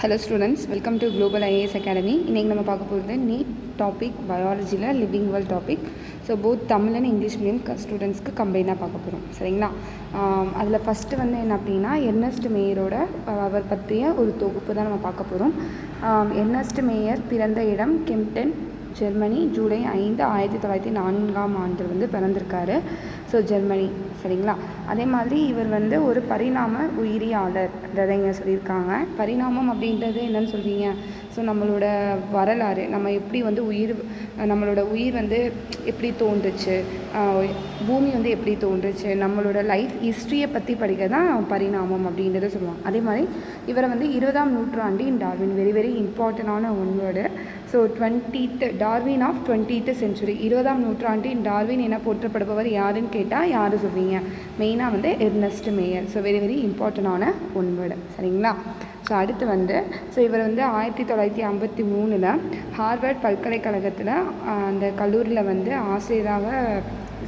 Hello students welcome to global IAS academy இன்றைக்கி நம்ம பார்க்க போகிறது NEET topic பயாலஜியில் living world topic so both Tamil and English medium ஸ்டூடெண்ட்ஸ்க்கு கம்பைனாக பார்க்க போகிறோம் சரிங்களா? அதில் ஃபஸ்ட்டு வந்து என்ன அப்படின்னா எர்னஸ்ட் மேயரோட அவர் பற்றிய ஒரு தொகுப்பு தான் நம்ம பார்க்க போகிறோம் எர்னஸ்ட் மேயர் பிறந்த இடம் கெம்டன் ஜெர்மனி ஜூலை ஐந்து ஆயிரத்தி தொள்ளாயிரத்தி நான்காம் ஆண்டு வந்து பிறந்திருக்காரு. ஸோ ஜெர்மனி சரிங்களா? அதே மாதிரி இவர் வந்து ஒரு பரிணாம உயிரியாளர் இங்கே சொல்லியிருக்காங்க. பரிணாமம் அப்படின்றது என்னன்னு சொல்வீங்க ஸோ நம்மளோட வரலாறு நம்ம எப்படி வந்து உயிர் நம்மளோட உயிர் வந்து எப்படி தோன்றுச்சு? பூமி வந்து எப்படி தோன்றுச்சு? நம்மளோட லைஃப் ஹிஸ்ட்ரியை பற்றி படிக்க தான் பரிணாமம் அப்படின்றத சொல்லுவாங்க. அதே மாதிரி இவரை வந்து இருபதாம் நூற்றாண்டின் டார்வின் வெரி வெரி இம்பார்ட்டண்டான one so twentieth Darwin of twentieth century இருபதாம் நூற்றாண்டின் டார்வின் என போற்றப்படுபவர் யாருன்னு கேட்டால் யார் சொல்வீங்க மெயினாக வந்து Ernst Mayr so very very இம்பார்ட்டண்டான ஒன் வேர்டு சரிங்களா? ஸோ அடுத்து வந்து ஸோ இவர் வந்து ஆயிரத்தி தொள்ளாயிரத்தி ஐம்பத்தி மூணில் ஹார்வர்ட் பல்கலைக்கழகத்தில் அந்த கல்லூரியில் வந்து ஆசிரியராக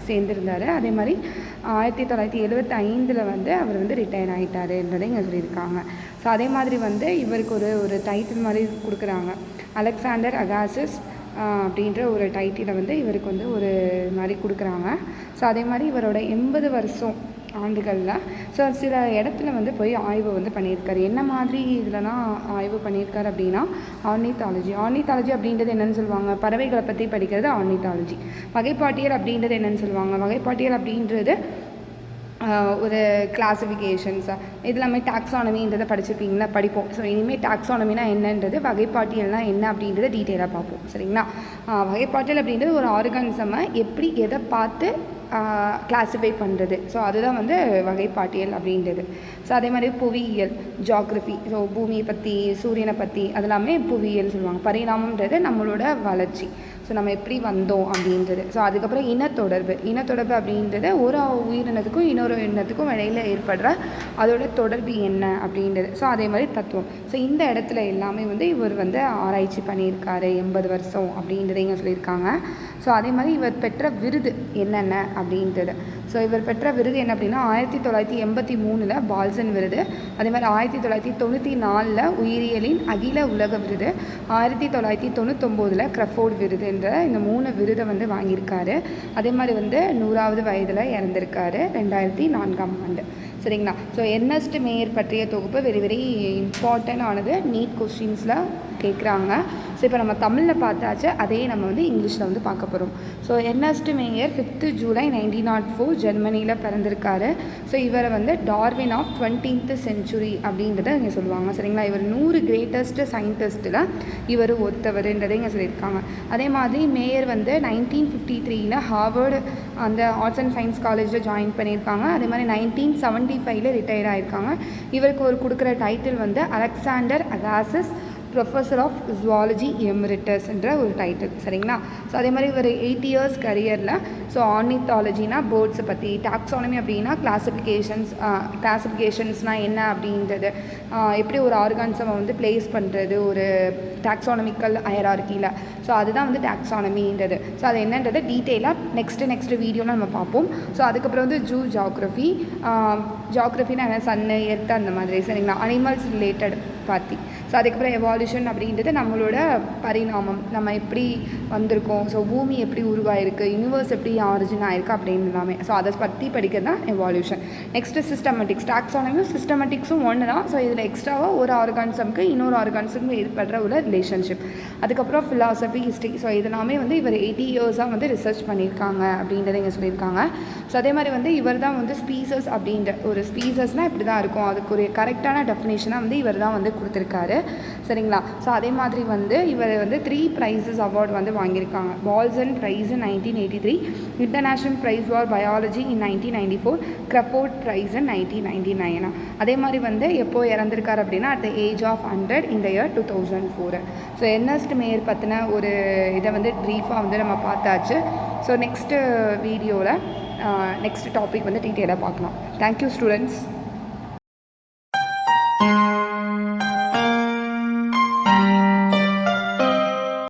சேர்ந்திருந்தார். அதே மாதிரி ஆயிரத்தி தொள்ளாயிரத்தி எழுபத்தி ஐந்தில் வந்து அவர் வந்து ரிட்டையர் ஆகிட்டாருன்றதை இங்கே சொல்லியிருக்காங்க. ஸோ அதே மாதிரி வந்து இவருக்கு ஒரு ஒரு டைட்டில் மாதிரி கொடுக்குறாங்க. அலெக்சாண்டர் அகாசிஸ் அப்படின்ற ஒரு டைட்டிலை வந்து இவருக்கு வந்து ஒரு மாதிரி கொடுக்குறாங்க. ஸோ அதே மாதிரி இவரோட எண்பது வருஷம் ஆண்டுகளில் ஸோ சில இடத்துல வந்து போய் ஆய்வு வந்து பண்ணியிருக்காரு. என்ன மாதிரி இதில்லாம் ஆய்வு பண்ணியிருக்காரு அப்படின்னா ஆர்னித்தாலஜி ஆர்னித்தாலஜி அப்படின்றது என்னென்னு சொல்லுவாங்க? பறவைகளை பற்றி படிக்கிறது ஆர்னித்தாலஜி வகைப்பாட்டியல் அப்படின்றது என்னென்னு சொல்லுவாங்க? வகைப்பாட்டியல் அப்படின்றது ஒரு கிளாசிஃபிகேஷன்ஸ் இது எல்லாமே டாக்ஸானமின்றதை படிச்சிருப்பீங்களா? படிப்போம். ஸோ இனிமேல் டாக்ஸானமினா என்னன்றது வகைப்பாட்டியல்னா என்ன அப்படின்றத டீட்டெயிலாக பார்ப்போம். சரிங்களா? வகைப்பாட்டியல் அப்படின்றது ஒரு ஆர்கானிசமை எப்படி எதை பார்த்து கிளாஸிஃபை பண்ணுறது ஸோ அதுதான் வந்து வகைப்பாட்டியல் அப்படின்றது. ஸோ அதே மாதிரி புவியியல் ஜாக்ரஃபி ஸோ பூமியை பற்றி சூரியனை பற்றி அதெல்லாமே புவியியல் சொல்லுவாங்க. பரிணாமன்றது நம்மளோட வளர்ச்சி. ஸோ நம்ம எப்படி வந்தோம் அப்படின்றது. ஸோ அதுக்கப்புறம் இனத்தொடர்பு. இனத்தொடர்பு அப்படின்றது ஒரு உயிரினத்துக்கும் இன்னொரு இனத்துக்கும் இடையில ஏற்படுற அதோட தொடர்பு என்ன அப்படின்றது. ஸோ அதே மாதிரி தத்துவம். ஸோ இந்த இடத்துல எல்லாமே வந்து இவர் வந்து ஆராய்ச்சி பண்ணியிருக்காரு எண்பது வருஷம் அப்படின்றதையும் சொல்லியிருக்காங்க. ஸோ அதே மாதிரி இவர் பெற்ற விருது என்னென்ன அப்படின்றது. ஸோ இவர் பெற்ற விருது என்ன அப்படின்னா ஆயிரத்தி தொள்ளாயிரத்தி எண்பத்தி மூணில் பால்சன் விருது. அதே மாதிரி ஆயிரத்தி தொள்ளாயிரத்தி தொண்ணூற்றி நாலில் உயிரியலின் அகில உலக விருது. ஆயிரத்தி தொள்ளாயிரத்தி தொண்ணூத்தொம்போதில் க்ரஃபோர்ட் விருதுன்ற இந்த மூணு விருதை வந்து வாங்கியிருக்காரு. அதே மாதிரி வந்து நூறாவது வயதில் இறந்திருக்காரு ரெண்டாயிரத்தி நான்காம் ஆண்டு. சரிங்களா? ஸோ என்எஸ்ட் மேயர் பற்றிய தொகுப்பு வெரி வெரி இம்பார்ட்டன்ட் ஆனது. நீட் கொஸ்டின்ஸில் கேட்குறாங்க. ஸோ இப்போ நம்ம தமிழில் பார்த்தாச்சு அதே நம்ம வந்து இங்கிலீஷில் வந்து பார்க்க போகிறோம் so Ernst Mayr fifth July nineteen naught four ஜெர்மனியில் பிறந்திருக்காரு. ஸோ இவரை வந்து டார்வின் ஆஃப் டுவெண்ட்டீன்த் செஞ்சுரி அப்படின்றத இங்கே சொல்லுவாங்க. சரிங்களா? இவர் நூறு கிரேட்டஸ்ட் சயின்டிஸ்ட்டில் இவர் ஒருத்தவர்ன்றதை இங்கே சொல்லியிருக்காங்க. அதே மாதிரி மேயர் வந்து நைன்டீன் ஃபிஃப்டி த்ரீயில் ஹார்வர்டு அந்த ஆர்ட்ஸ் அண்ட் சயின்ஸ் காலேஜில் ஜாயின் பண்ணியிருக்காங்க. அதே மாதிரி நைன்டீன் செவன்ட்டி ஃபைவ்ல ரிட்டையர் ஆயிருக்காங்க. இவருக்கு ஒரு கொடுக்குற டைட்டில் வந்து Alexander Agassiz professor of zoology எமிரிட்டஸ்ன்ற ஒரு டைட்டில் சரிங்களா? ஸோ அதே மாதிரி ஒரு எயிட் இயர்ஸ் கரியரில் ஸோ ஆர்னித்தாலஜினா பேர்ட்ஸை பற்றி டாக்ஸானமி அப்படின்னா கிளாசிஃபிகேஷன்ஸ் கிளாசிஃபிகேஷன்ஸ்னால் என்ன அப்படின்றது எப்படி ஒரு ஆர்கான்ஸை வந்து ப்ளேஸ் பண்ணுறது ஒரு டாக்ஸானமிக்கல் ஹயரார்கியில் ஸோ அதுதான் வந்து டாக்ஸானமின்றது ஸோ அது என்னன்றது டீட்டெயிலாக நெக்ஸ்ட்டு நெக்ஸ்ட் வீடியோவில் நம்ம பார்ப்போம். ஸோ அதுக்கப்புறம் வந்து ஜூ ஜாக்ரஃபி ஜாக்ரஃபினா என்ன சன்னு எர்த் அந்த மாதிரி சரிங்களா? அனிமல்ஸ் ரிலேட்டட் பார்த்தி ஸோ அதுக்கப்புறம் எவால்யூஷன் அப்படின்றது நம்மளோட பரிணாமம். நம்ம எப்படி வந்திருக்கோம்? ஸோ பூமி எப்படி உருவாயிருக்கு? யூனிவர்ஸ் எப்படி ஆரிஜின் ஆயிருக்கு அப்படின்னு எல்லாமே. ஸோ அதை பற்றி படிக்கிறது தான் எவால்யூஷன் நெக்ஸ்ட்டு சிஸ்டமேட்டிக்ஸ் டாக்ஸானமியும் சிஸ்டமேட்டிக்ஸும் ஒன்று தான் ஸோ இதில் எக்ஸ்ட்ராவாக ஒரு ஆர்கானிசம்க்கு இன்னொரு ஆர்கான்ஸுக்கும் ஏற்படுற உள்ள ரிலேஷன்ஷிப் அதுக்கப்புறம் ஃபிலாசபி ஹிஸ்ட்ரி ஸோ இதெல்லாமே வந்து இவர் எயிட்டி இயர்ஸாக வந்து ரிசர்ச் பண்ணியிருக்காங்க அப்படின்றத இங்கே சொல்லியிருக்காங்க. ஸோ அதே மாதிரி வந்து இவர் தான் வந்து ஸ்பீசஸ் அப்படின்ற ஒரு ஸ்பீசஸ்னால் இப்படி தான் இருக்கும். அதுக்கு ஒரு கரெக்டான டெஃபினேஷனாக வந்து இவர் தான் வந்து கொடுத்துருக்காரு. சரிங்களா? ஸோ அதே மாதிரி வந்து இவர் வந்து த்ரீ ப்ரைஸஸ் அவார்டு வந்து வாங்கியிருக்காங்க. Balzan prize nineteen eighty three international prize for biology in nineteen ninety four Crafoord prize in nineteen ninety nine அதே மாதிரி வந்து எப்போ இறந்துருக்கார் அப்படின்னா at the age of hundred இந்த year two thousand four so Ernst Mayr பற்றின ஒரு இதை வந்து ப்ரீஃபாக வந்து நம்ம பார்த்தாச்சு. ஸோ நெக்ஸ்ட்டு வீடியோவில் நெக்ஸ்ட் டாபிக் வந்து டீட்டெயிலாக பார்க்கலாம். Thank you students